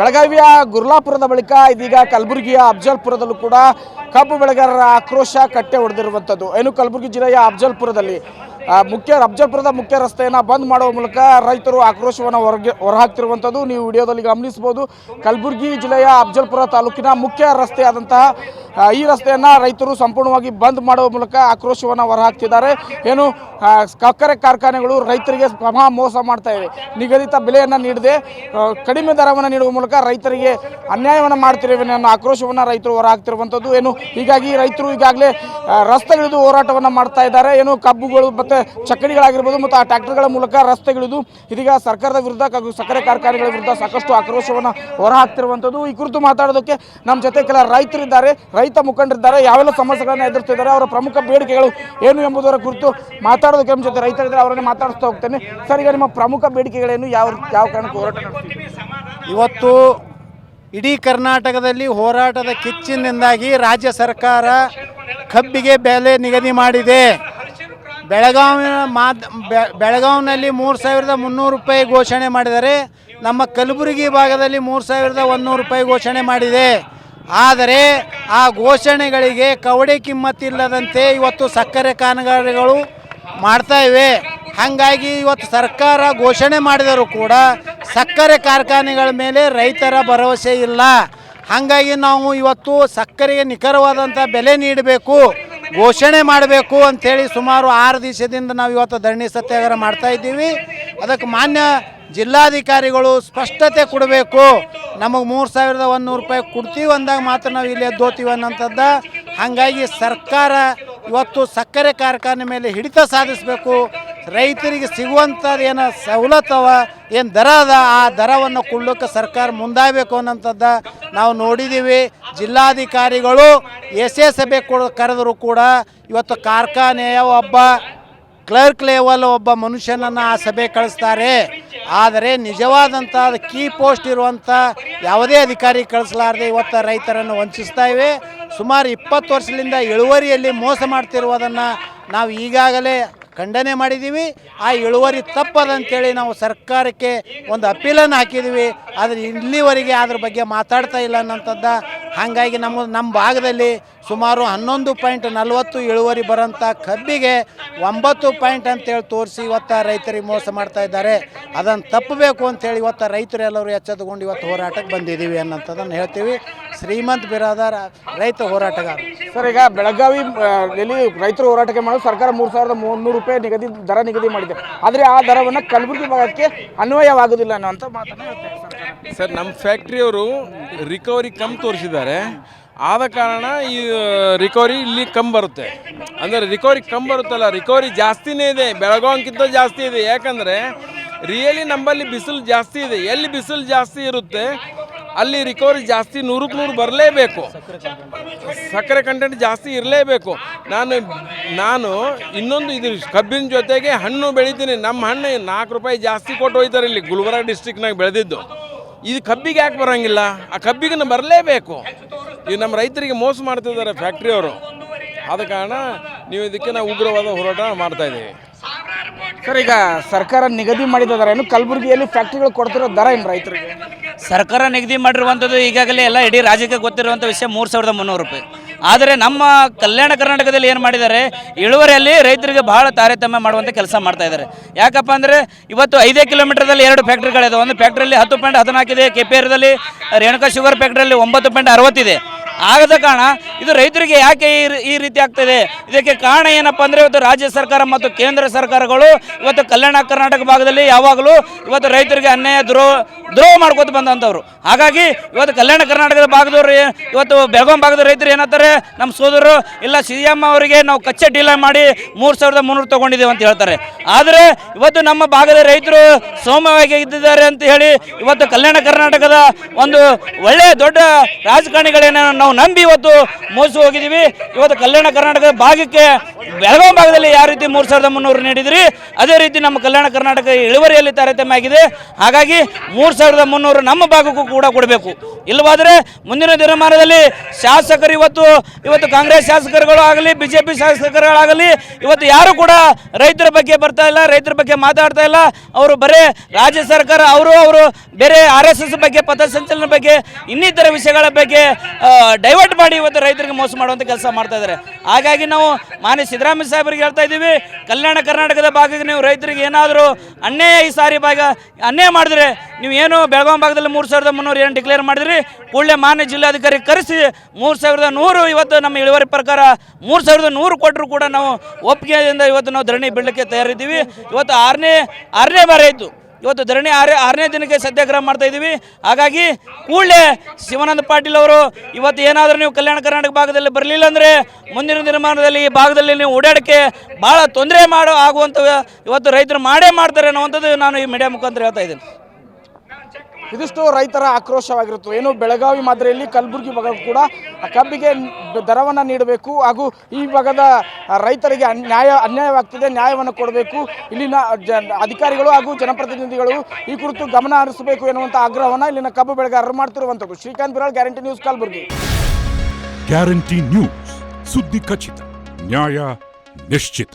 ಬೆಳಗಾವಿಯ ಗುರ್ಲಾಪುರದ ಬಳಿಕ ಇದೀಗ ಕಲಬುರಗಿಯ ಅಫ್ಜಲ್ಪುರದಲ್ಲೂ ಕೂಡ ಕಬ್ಬು ಬೆಳೆಗಾರರ ಆಕ್ರೋಶ ಕಟ್ಟೆ ಹೊಡೆದಿರುವಂಥದ್ದು. ಏನು ಕಲಬುರಗಿ ಜಿಲ್ಲೆಯ ಅಫ್ಜಲ್ಪುರದಲ್ಲಿ? ಮುಖ್ಯ ಅಫ್ಜಲ್ಪುರದ ಮುಖ್ಯ ರಸ್ತೆಯನ್ನು ಬಂದ್ ಮಾಡುವ ಮೂಲಕ ರೈತರು ಆಕ್ರೋಶವನ್ನು ಹೊರಗೆ ಹೊರಹಾಕ್ತಿರುವಂಥದ್ದು ನೀವು ವಿಡಿಯೋದಲ್ಲಿ ಗಮನಿಸಬಹುದು. ಕಲಬುರಗಿ ಜಿಲ್ಲೆಯ ಅಫ್ಜಲ್ಪುರ ತಾಲೂಕಿನ ಮುಖ್ಯ ರಸ್ತೆಯಾದಂತಹ ಈ ರಸ್ತೆಯನ್ನು ರೈತರು ಸಂಪೂರ್ಣವಾಗಿ ಬಂದ್ ಮಾಡುವ ಮೂಲಕ ಆಕ್ರೋಶವನ್ನು ಹೊರಹಾಕ್ತಿದ್ದಾರೆ. ಏನು ಸಕ್ಕರೆ ಕಾರ್ಖಾನೆಗಳು ರೈತರಿಗೆ ಮಹಾ ಮೋಸ ಮಾಡ್ತಾ ಇವೆ. ನಿಗದಿತ ಬೆಲೆಯನ್ನು ನೀಡದೆ ಕಡಿಮೆ ದರವನ್ನು ನೀಡುವ ಮೂಲಕ ರೈತರಿಗೆ ಅನ್ಯಾಯವನ್ನು ಮಾಡ್ತಿರುವೆ ಆಕ್ರೋಶವನ್ನು ರೈತರು ಹೊರಹಾಕ್ತಿರುವಂಥದ್ದು ಏನು, ಹೀಗಾಗಿ ರೈತರು ಈಗಾಗಲೇ ರಸ್ತೆಗಳಿದು ಹೋರಾಟವನ್ನು ಮಾಡ್ತಾ ಇದ್ದಾರೆ. ಏನು, ಕಬ್ಬುಗಳು ಚಕ್ಕಡಿಗಳಾಗಿರ್ಬೋದು ಮತ್ತು ಆ ಟ್ರ್ಯಾಕ್ಟರ್ಗಳ ಮೂಲಕ ರಸ್ತೆಗಿಳಿದು ಇದೀಗ ಸರ್ಕಾರದ ವಿರುದ್ಧ ಸಕ್ಕರೆ ಕಾರ್ಖಾನೆಗಳ ವಿರುದ್ಧ ಸಾಕಷ್ಟು ಆಕ್ರೋಶವನ್ನು ಹೊರಹಾಕ್ತಿರುವಂಥದ್ದು. ಈ ಕುರಿತು ಮಾತಾಡೋದಕ್ಕೆ ನಮ್ಮ ಜೊತೆ ಕೆಲ ರೈತರಿದ್ದಾರೆ. ರೈತ ಮುಖಂಡರಿದ್ದಾರೆ. ಯಾವೆಲ್ಲ ಸಮಸ್ಯೆಗಳನ್ನು ಎದುರಿಸ್ತಿದ್ದಾರೆ, ಅವರ ಪ್ರಮುಖ ಬೇಡಿಕೆಗಳು ಏನು ಎಂಬುದರ ಕುರಿತು ಮಾತಾಡೋದಕ್ಕೆ ನಮ್ಮ ಜೊತೆ ರೈತರಿದ್ದಾರೆ. ಅವರನ್ನೇ ಮಾತಾಡಿಸ್ತಾ ಹೋಗ್ತೇನೆ. ಸರ್, ಈಗ ನಿಮ್ಮ ಪ್ರಮುಖ ಬೇಡಿಕೆಗಳೇನು? ಯಾವ ಯಾವ ಕಾರಣಕ್ಕೆ ಹೋರಾಟ ಇವತ್ತು ಇಡೀ ಕರ್ನಾಟಕದಲ್ಲಿ ಹೋರಾಟದ ಕಿಚ್ಚಿನಿಂದಾಗಿ ರಾಜ್ಯ ಸರ್ಕಾರ ಕಬ್ಬಿಗೆ ಬೆಲೆ ನಿಗದಿ ಮಾಡಿದೆ. ಬೆಳಗಾವಿನ ಮಾದ್ ಬೆಳಗಾವಿನಲ್ಲಿ ಮೂರು ಸಾವಿರದ ಮುನ್ನೂರು ರೂಪಾಯಿ ಘೋಷಣೆ ಮಾಡಿದರೆ ನಮ್ಮ ಕಲಬುರಗಿ ಭಾಗದಲ್ಲಿ ಮೂರು ಸಾವಿರದ ಒಂದುನೂರು ರೂಪಾಯಿ ಘೋಷಣೆ ಮಾಡಿದೆ. ಆದರೆ ಆ ಘೋಷಣೆಗಳಿಗೆ ಕವಡೆ ಕಿಮ್ಮತ್ತಿಲ್ಲದಂತೆ ಇವತ್ತು ಸಕ್ಕರೆ ಕಾನಗಾರಿಗಳು ಮಾಡ್ತಾ ಇವೆ. ಹಾಗಾಗಿ ಇವತ್ತು ಸರ್ಕಾರ ಘೋಷಣೆ ಮಾಡಿದರೂ ಕೂಡ ಸಕ್ಕರೆ ಕಾರ್ಖಾನೆಗಳ ಮೇಲೆ ರೈತರ ಭರವಸೆ ಇಲ್ಲ. ಹಾಗಾಗಿ ನಾವು ಇವತ್ತು ಸಕ್ಕರೆಗೆ ನಿಖರವಾದಂಥ ಬೆಲೆ ನೀಡಬೇಕು. ಘೋಷಣೆ ಮಾಡಬೇಕು ಅಂಥೇಳಿ ಸುಮಾರು ಆರು ದಿವಸದಿಂದ ನಾವು ಇವತ್ತು ಧರಣಿ ಸತ್ಯಾಗ್ರಹ ಮಾಡ್ತಾ ಇದ್ದೀವಿ. ಅದಕ್ಕೆ ಮಾನ್ಯ ಜಿಲ್ಲಾಧಿಕಾರಿಗಳು ಸ್ಪಷ್ಟತೆ ಕೊಡಬೇಕು. ನಮಗೆ ಮೂರು ಸಾವಿರದ ಒಂದುನೂರು ರೂಪಾಯಿ ಕೊಡ್ತೀವಿ ಅಂದಾಗ ಮಾತ್ರ ನಾವು ಇಲ್ಲಿ ಎದ್ದೋತೀವಿ ಅನ್ನೋಂಥದ್ದು. ಹಾಗಾಗಿ ಸರ್ಕಾರ ಇವತ್ತು ಸಕ್ಕರೆ ಕಾರ್ಖಾನೆ ಮೇಲೆ ಹಿಡಿತ ಸಾಧಿಸಬೇಕು. ರೈತರಿಗೆ ಸಿಗುವಂಥದ್ದು ಏನು ಸವಲತ್ತವ ಏನು ದರ ಅದ? ಆ ದರವನ್ನು ಕೊಡ್ಲಿಕ್ಕೆ ಸರ್ಕಾರ ಮುಂದಾಗಬೇಕು ಅನ್ನೋಂಥದ್ದು ನಾವು ನೋಡಿದ್ದೀವಿ. ಜಿಲ್ಲಾಧಿಕಾರಿಗಳು ಎಸ್ ಎ ಸಭೆ ಕರೆದರೂ ಕೂಡ ಇವತ್ತು ಕಾರ್ಖಾನೆಯ ಒಬ್ಬ ಕ್ಲರ್ಕ್ ಲೆವೆಲ್ ಒಬ್ಬ ಮನುಷ್ಯನನ್ನು ಆ ಸಭೆ ಕಳಿಸ್ತಾರೆ. ಆದರೆ ನಿಜವಾದಂಥ ಕೀ ಪೋಸ್ಟ್ ಇರುವಂಥ ಯಾವುದೇ ಅಧಿಕಾರಿ ಕಳಿಸಲಾರದೆ ಇವತ್ತು ರೈತರನ್ನು ವಂಚಿಸ್ತಾ ಇವೆ. ಸುಮಾರು ಇಪ್ಪತ್ತು ವರ್ಷದಿಂದ ಇಳುವರಿಯಲ್ಲಿ ಮೋಸ ಮಾಡ್ತಿರುವುದನ್ನು ನಾವು ಈಗಾಗಲೇ ಖಂಡನೆ ಮಾಡಿದ್ದೀವಿ. ಆ ಇಳುವರಿ ತಪ್ಪದಂತೇಳಿ ನಾವು ಸರ್ಕಾರಕ್ಕೆ ಒಂದು ಅಪೀಲನ್ನು ಹಾಕಿದ್ದೀವಿ. ಆದರೆ ಇಲ್ಲಿವರೆಗೆ ಅದ್ರ ಬಗ್ಗೆ ಮಾತಾಡ್ತಾ ಇಲ್ಲ ಅನ್ನೋಂಥದ್ದು ಹಾಗಾಗಿ ನಮ್ಮ ನಮ್ಮ ಭಾಗದಲ್ಲಿ ಸುಮಾರು ಹನ್ನೊಂದು ಪಾಯಿಂಟ್ ನಲವತ್ತು ಇಳುವರಿ ಬರೋಂಥ ಕಬ್ಬಿಗೆ ಒಂಬತ್ತು ಪಾಯಿಂಟ್ ಅಂತೇಳಿ ತೋರಿಸಿ ಇವತ್ತು ರೈತರಿಗೆ ಮೋಸ ಮಾಡ್ತಾ ಇದ್ದಾರೆ. ಅದನ್ನು ತಪ್ಪಬೇಕು ಅಂತೇಳಿ ಇವತ್ತು ರೈತರು ಎಲ್ಲರೂ ಎಚ್ಚೆತ್ತುಕೊಂಡು ಇವತ್ತು ಹೋರಾಟಕ್ಕೆ ಬಂದಿದ್ದೀವಿ ಅನ್ನೋಂಥದ್ದನ್ನು ಹೇಳ್ತೀವಿ. ಶ್ರೀಮಂತ್ ಬಿರಾದಾರ ರೈತ ಹೋರಾಟಗಾರ. ಸರ್, ಈಗ ಬೆಳಗಾವಿ ರೈತರು ಹೋರಾಟಕ್ಕೆ ಮಾಡಲು ಸರ್ಕಾರ ಮೂರು ಸಾವಿರದ ಮುನ್ನೂರು ರೂಪಾಯಿ ನಿಗದಿ, ದರ ನಿಗದಿ ಮಾಡಿದೆ. ಆದರೆ ಆ ದರವನ್ನು ಕಲಬುರಗಿ ಭಾಗಕ್ಕೆ ಅನ್ವಯವಾಗುವುದಿಲ್ಲ ಅನ್ನೋಂಥ ಮಾತನ್ನು ಹೇಳ್ತಾರೆ ಸರ್, ನಮ್ಮ ಫ್ಯಾಕ್ಟ್ರಿಯವರು ರಿಕವರಿ ಕಮ್ ತೋರಿಸಿದ್ದಾರೆ. ಆದ ಕಾರಣ ಈ ರಿಕವರಿ ಇಲ್ಲಿ ಕಮ್ ಬರುತ್ತೆ. ಅಂದರೆ ರಿಕವರಿ ಕಮ್ ಬರುತ್ತಲ್ಲ ರಿಕವರಿ ಜಾಸ್ತಿನೇ ಇದೆ. ಬೆಳಗಾವಿಗಿಂತ ಜಾಸ್ತಿ ಇದೆ. ಯಾಕಂದರೆ ರಿಯಲಿ ನಮ್ಮಲ್ಲಿ ಬಿಸಿಲು ಜಾಸ್ತಿ ಇದೆ. ಎಲ್ಲಿ ಬಿಸಿಲು ಜಾಸ್ತಿ ಇರುತ್ತೆ, ಅಲ್ಲಿ ರಿಕವರಿ ಜಾಸ್ತಿ ನೂರಕ್ಕೆ ನೂರು ಬರಲೇಬೇಕು. ಸಕ್ಕರೆ ಕಂಟೆಂಟ್ ಜಾಸ್ತಿ ಇರಲೇಬೇಕು. ನಾನು ನಾನು ಇನ್ನೊಂದು ಇದು, ಕಬ್ಬಿನ ಜೊತೆಗೆ ಹಣ್ಣು ಬೆಳಿತೀನಿ. ನಮ್ಮ ಹಣ್ಣು ನಾಲ್ಕು ರೂಪಾಯಿ ಜಾಸ್ತಿ ಕೊಟ್ಟು ಹೋಯ್ತಾರೆ ಇಲ್ಲಿ ಗುಲ್ಬರ್ಗ ಡಿಸ್ಟಿಕ್ನಾಗ ಬೆಳೆದಿದ್ದು. ಇದು ಕಬ್ಬಿಗೆ ಯಾಕೆ ಬರೋಂಗಿಲ್ಲ? ಆ ಕಬ್ಬಿಗೆ ಬರಲೇಬೇಕು. ಇದು ನಮ್ಮ ರೈತರಿಗೆ ಮೋಸ ಮಾಡ್ತಿದ್ದಾರೆ ಫ್ಯಾಕ್ಟ್ರಿಯವರು ಆದ ಕಾರಣ ನೀವು ಇದಕ್ಕೆ ನಾವು ಉಗ್ರವಾದ ಹೋರಾಟ ಮಾಡ್ತಾ ಇದ್ದೀವಿ. ಸರ್ ಈಗ ಸರ್ಕಾರ ನಿಗದಿ ಮಾಡಿದ ದರ ಏನು ಕಲಬುರಗಿಯಲ್ಲಿ ಫ್ಯಾಕ್ಟ್ರಿಗಳು ಕೊಡ್ತಿರೋ ದರ ಏನು ರೈತರಿಗೆ? ಸರ್ಕಾರ ನಿಗದಿ ಮಾಡಿರುವಂಥದ್ದು ಈಗಾಗಲೇ ಎಲ್ಲ ಇಡೀ ರಾಜ್ಯಕ್ಕೆ ಗೊತ್ತಿರುವಂಥ ವಿಷಯ ಮೂರು ಸಾವಿರದ ಮುನ್ನೂರು ರೂಪಾಯಿ. ಆದರೆ ನಮ್ಮ ಕಲ್ಯಾಣ ಕರ್ನಾಟಕದಲ್ಲಿ ಏನು ಮಾಡಿದ್ದಾರೆ? ಇಳುವರಿಯಲ್ಲಿ ರೈತರಿಗೆ ಬಹಳ ತಾರತಮ್ಯ ಮಾಡುವಂಥ ಕೆಲಸ ಮಾಡ್ತಾ ಇದ್ದಾರೆ. ಯಾಕಪ್ಪ ಅಂದರೆ ಇವತ್ತು ಐದೇ ಕಿಲೋಮೀಟರ್ದಲ್ಲಿ ಎರಡು ಫ್ಯಾಕ್ಟ್ರಿಗಳಿದೆ. ಒಂದು ಫ್ಯಾಕ್ಟ್ರಿಯಲ್ಲಿ ಹತ್ತು ಪಾಯಿಂಟ್ ಹದಿನಾಲ್ಕಿದೆ ಕೆ ರೇಣುಕಾ ಶುಗರ್ ಫ್ಯಾಕ್ಟ್ರಿಯಲ್ಲಿ ಒಂಬತ್ತು ಪಾಯಿಂಟ್ ಅರವತ್ತಿದೆ ಆಗದ ಕಾರಣ ಇದು ರೈತರಿಗೆ ಯಾಕೆ ಈ ರೀತಿ ಆಗ್ತದೆ? ಇದಕ್ಕೆ ಕಾರಣ ಏನಪ್ಪ ಅಂದ್ರೆ ಇವತ್ತು ರಾಜ್ಯ ಸರ್ಕಾರ ಮತ್ತು ಕೇಂದ್ರ ಸರ್ಕಾರಗಳು ಇವತ್ತು ಕಲ್ಯಾಣ ಕರ್ನಾಟಕ ಭಾಗದಲ್ಲಿ ಯಾವಾಗಲೂ ಇವತ್ತು ರೈತರಿಗೆ ಅನ್ಯಾಯ ದ್ರೋಹ ದ್ರೋಹ ಮಾಡ್ಕೋತ ಬಂದಂಥವ್ರು. ಹಾಗಾಗಿ ಇವತ್ತು ಕಲ್ಯಾಣ ಕರ್ನಾಟಕದ ಭಾಗದವ್ರು ಇವತ್ತು ಬೆಳಗಾಂ ಭಾಗದ ರೈತರು ಏನಂತಾರೆ ನಮ್ಮ ಸೋದರರು, ಇಲ್ಲ ಸಿ ಎಂ ಅವರಿಗೆ ನಾವು ಕಚ್ಚೆ ಡೀಲ ಮಾಡಿ ಮೂರು ಸಾವಿರದ ಮುನ್ನೂರು ತೊಗೊಂಡಿದ್ದೇವೆ ಅಂತ ಹೇಳ್ತಾರೆ. ಆದರೆ ಇವತ್ತು ನಮ್ಮ ಭಾಗದ ರೈತರು ಸೌಮ್ಯವಾಗಿ ಇದ್ದಿದ್ದಾರೆ ಅಂತ ಹೇಳಿ ಇವತ್ತು ಕಲ್ಯಾಣ ಕರ್ನಾಟಕದ ಒಂದು ಒಳ್ಳೆಯ ದೊಡ್ಡ ರಾಜಕಾರಣಿಗಳೇನೋ ನಾವು ನಾವು ನಂಬಿ ಇವತ್ತು ಮೋಸ ಹೋಗಿದ್ದೀವಿ. ಇವತ್ತು ಕಲ್ಯಾಣ ಕರ್ನಾಟಕದ ಭಾಗಕ್ಕೆ ಬೆಳಗಾವಿ ಭಾಗದಲ್ಲಿ ಯಾವ ರೀತಿ ಮೂರು ಸಾವಿರದ ಮುನ್ನೂರು ನೀಡಿದ್ರಿ, ಅದೇ ರೀತಿ ನಮ್ಮ ಕಲ್ಯಾಣ ಕರ್ನಾಟಕ ಇಳುವರಿಯಲ್ಲಿ ತಾರತಮ್ಯ ಆಗಿದೆ. ಹಾಗಾಗಿ ಮೂರು ಸಾವಿರದ ಮುನ್ನೂರು ನಮ್ಮ ಭಾಗಕ್ಕೂ ಕೂಡ ಕೊಡಬೇಕು. ಇಲ್ಲವಾದರೆ ಮುಂದಿನ ದಿನಮಾನದಲ್ಲಿ ಶಾಸಕರು ಇವತ್ತು ಇವತ್ತು ಕಾಂಗ್ರೆಸ್ ಶಾಸಕರುಗಳು ಆಗಲಿ ಬಿ ಶಾಸಕರುಗಳಾಗಲಿ, ಇವತ್ತು ಯಾರು ಕೂಡ ರೈತರ ಬಗ್ಗೆ ಬರ್ತಾ ಇಲ್ಲ, ರೈತರ ಬಗ್ಗೆ ಮಾತಾಡ್ತಾ ಇಲ್ಲ. ಅವರು ಬರೇ ರಾಜ್ಯ ಸರ್ಕಾರ, ಅವರು ಅವರು ಬೇರೆ ಆರ್ ಎಸ್ ಬಗ್ಗೆ ಪಥಸಂಚಲನ ಬಗ್ಗೆ, ಇನ್ನಿತರ ವಿಷಯಗಳ ಬಗ್ಗೆ ಡೈವರ್ಟ್ ಮಾಡಿ ಇವತ್ತು ರೈತರಿಗೆ ಮೋಸ ಮಾಡುವಂಥ ಕೆಲಸ ಮಾಡ್ತಾ ಇದ್ದಾರೆ. ಹಾಗಾಗಿ ನಾವು ಮಾನ್ಯ ಸಿದ್ದರಾಮಯ್ಯ ಸಾಹೇಬರಿಗೆ ಹೇಳ್ತಾ ಇದ್ದೀವಿ, ಕಲ್ಯಾಣ ಕರ್ನಾಟಕದ ಭಾಗಕ್ಕೆ ನೀವು ರೈತರಿಗೆ ಏನಾದರೂ ಅನ್ಯಾಯ ಈ ಸಾರಿ ಭಾಗ ಅನ್ಯಾಯ ಮಾಡಿದ್ರೆ ನೀವು ಏನು ಬೆಳಗಾವಿ ಭಾಗದಲ್ಲಿ ಮೂರು ಸಾವಿರದ ಮುನ್ನೂರು ಏನು ಡಿಕ್ಲೇರ್ ಮಾಡಿದ್ರಿ? ಕೂಡಲೇ ಮಾನ್ಯ ಜಿಲ್ಲಾಧಿಕಾರಿ ಕರೆಸಿ ಮೂರು ಸಾವಿರದ ನೂರು ಇವತ್ತು ನಮ್ಮ ಇಳುವರಿ ಪ್ರಕಾರ ಮೂರು ಸಾವಿರದ ನೂರು ಕೊಟ್ಟರು ಕೂಡ ನಾವು ಒಪ್ಪಿಗೆಯಿಂದ ಇವತ್ತು ನಾವು ಧರಣಿ ಬಿಡಲಿಕ್ಕೆ ತಯಾರಿದ್ದೀವಿ. ಇವತ್ತು ಆರನೇ ಆರನೇ ಬಾರಿ ಆಯಿತು. ಇವತ್ತು ಧರಣಿ ಆರೇ ಆರನೇ ದಿನಕ್ಕೆ ಸತ್ಯಾಗ್ರಹ ಮಾಡ್ತಾ ಇದ್ದೀವಿ. ಹಾಗಾಗಿ ಕೂಡಲೇ ಶಿವಾನಂದ ಪಾಟೀಲ್ ಅವರು ಇವತ್ತು ಏನಾದರೂ ನೀವು ಕಲ್ಯಾಣ ಕರ್ನಾಟಕ ಭಾಗದಲ್ಲಿ ಬರಲಿಲ್ಲ ಅಂದರೆ ಮುಂದಿನ ದಿನಮಾನದಲ್ಲಿ ಈ ಭಾಗದಲ್ಲಿ ನೀವು ಓಡಾಡಕ್ಕೆ ಭಾಳ ತೊಂದರೆ ಮಾಡೋ ಆಗುವಂಥ ಇವತ್ತು ರೈತರು ಮಾಡೇ ಮಾಡ್ತಾರೆ ಅನ್ನೋವಂಥದ್ದು ನಾನು ಈ ಮೀಡಿಯಾ ಮುಖಾಂತರ ಹೇಳ್ತಾ ಇದ್ದೀನಿ. ಇದಿಷ್ಟು ರೈತರ ಆಕ್ರೋಶವಾಗಿರುತ್ತದೆ. ಏನು ಬೆಳಗಾವಿ ಮಾದರಿಯಲ್ಲಿ ಕಲಬುರಗಿ ಭಾಗ ಕೂಡ ಕಬ್ಬಿಗೆ ದರವನ್ನು ನೀಡಬೇಕು ಹಾಗೂ ಈ ಭಾಗದ ರೈತರಿಗೆ ನ್ಯಾಯ, ಅನ್ಯಾಯವಾಗ್ತಿದೆ, ನ್ಯಾಯವನ್ನು ಕೊಡಬೇಕು. ಇಲ್ಲಿನ ಅಧಿಕಾರಿಗಳು ಹಾಗೂ ಜನಪ್ರತಿನಿಧಿಗಳು ಈ ಕುರಿತು ಗಮನ ಹರಿಸಬೇಕು ಎನ್ನುವಂಥ ಆಗ್ರಹವನ್ನು ಇಲ್ಲಿನ ಕಬ್ಬು ಬೆಳೆಗಾರರು ಮಾಡ್ತಿರುವಂಥದ್ದು. Srikanth Biral, guarantee news, Kalaburagi. Guarantee news, ಸುದ್ದಿ ಖಚಿತ, ನ್ಯಾಯ ನಿಶ್ಚಿತ.